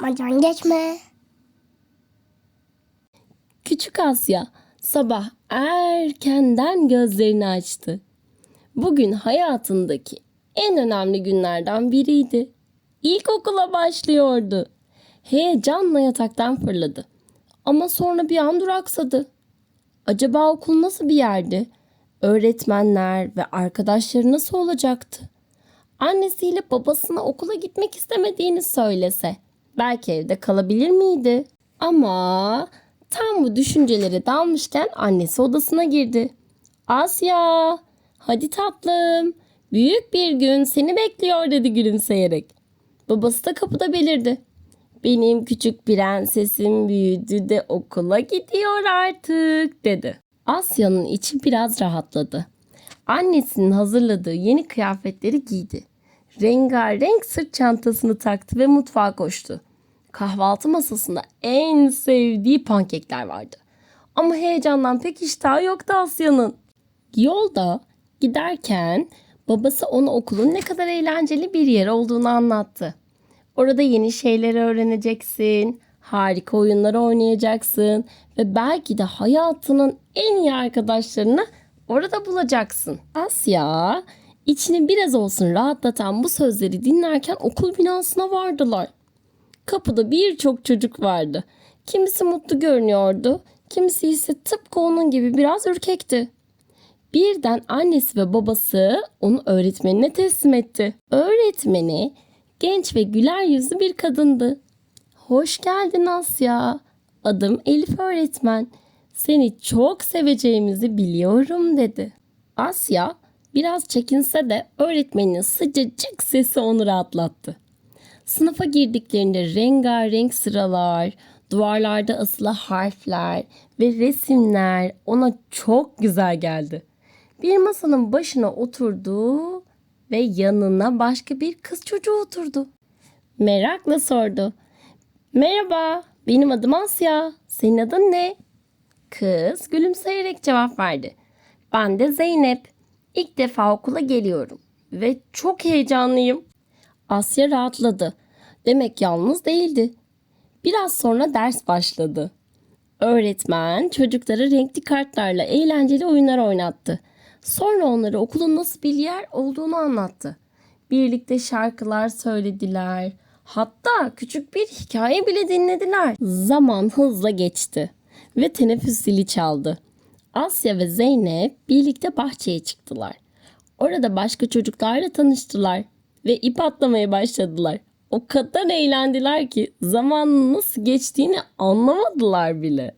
Yapmacan geçme. Küçük Asya sabah erkenden gözlerini açtı. Bugün hayatındaki en önemli günlerden biriydi. İlkokula başlıyordu. Heyecanla yataktan fırladı. Ama sonra bir an duraksadı. Acaba okul nasıl bir yerdi? Öğretmenler ve arkadaşları nasıl olacaktı? Annesiyle babasına okula gitmek istemediğini söylese belki evde kalabilir miydi? Ama tam bu düşüncelere dalmışken annesi odasına girdi. Asya, hadi tatlım. Büyük bir gün seni bekliyor dedi gülümseyerek. Babası da kapıda belirdi. Benim küçük prensesim büyüdü de okula gidiyor artık dedi. Asya'nın içi biraz rahatladı. Annesinin hazırladığı yeni kıyafetleri giydi. Rengarenk sırt çantasını taktı ve mutfağa koştu. Kahvaltı masasında en sevdiği pankekler vardı. Ama heyecandan pek iştahı yoktu Asya'nın. Yolda giderken babası ona okulun ne kadar eğlenceli bir yer olduğunu anlattı. Orada yeni şeyler öğreneceksin, harika oyunlar oynayacaksın ve belki de hayatının en iyi arkadaşlarını orada bulacaksın. Asya içini biraz olsun rahatlatan bu sözleri dinlerken okul binasına vardılar. Kapıda birçok çocuk vardı. Kimisi mutlu görünüyordu, kimisi ise tıpkı onun gibi biraz ürkekti. Birden annesi ve babası onu öğretmenine teslim etti. Öğretmeni genç ve güler yüzlü bir kadındı. Hoş geldin Asya. Adım Elif öğretmen. Seni çok seveceğimizi biliyorum dedi. Asya biraz çekinse de öğretmenin sıcacık sesi onu rahatlattı. Sınıfa girdiklerinde rengarenk sıralar, duvarlarda asılı harfler ve resimler ona çok güzel geldi. Bir masanın başına oturdu ve yanına başka bir kız çocuğu oturdu. Merakla sordu. Merhaba, benim adım Asya. Senin adın ne? Kız gülümseyerek cevap verdi. Ben de Zeynep. İlk defa okula geliyorum ve çok heyecanlıyım. Asya rahatladı. Demek yalnız değildi. Biraz sonra ders başladı. Öğretmen çocuklara renkli kartlarla eğlenceli oyunlar oynattı. Sonra onlara okulun nasıl bir yer olduğunu anlattı. Birlikte şarkılar söylediler. Hatta küçük bir hikaye bile dinlediler. Zaman hızla geçti ve teneffüs zili çaldı. Asya ve Zeynep birlikte bahçeye çıktılar. Orada başka çocuklarla tanıştılar ve ip atlamaya başladılar. O kadar eğlendiler ki zamanın nasıl geçtiğini anlamadılar bile.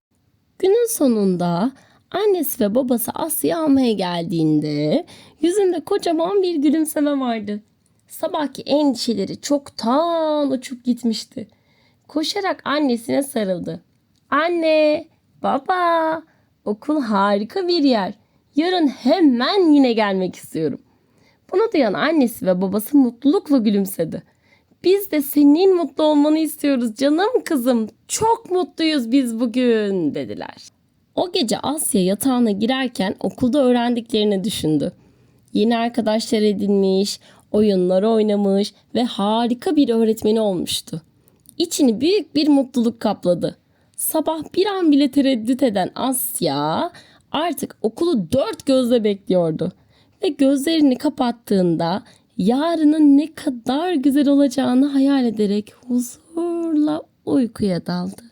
Günün sonunda annesi ve babası Asya'yı almaya geldiğinde yüzünde kocaman bir gülümseme vardı. Sabahki endişeleri çoktan uçup gitmişti. Koşarak annesine sarıldı. Anne, baba, okul harika bir yer. Yarın hemen yine gelmek istiyorum. Bunu duyan annesi ve babası mutlulukla gülümsedi. Biz de senin mutlu olmanı istiyoruz canım kızım. Çok mutluyuz biz bugün dediler. O gece Asya yatağına girerken okulda öğrendiklerini düşündü. Yeni arkadaşlar edinmiş, oyunlar oynamış ve harika bir öğretmeni olmuştu. İçini büyük bir mutluluk kapladı. Sabah bir an bile tereddüt eden Asya artık okulu dört gözle bekliyordu. Ve gözlerini kapattığında yarının ne kadar güzel olacağını hayal ederek huzurla uykuya daldı.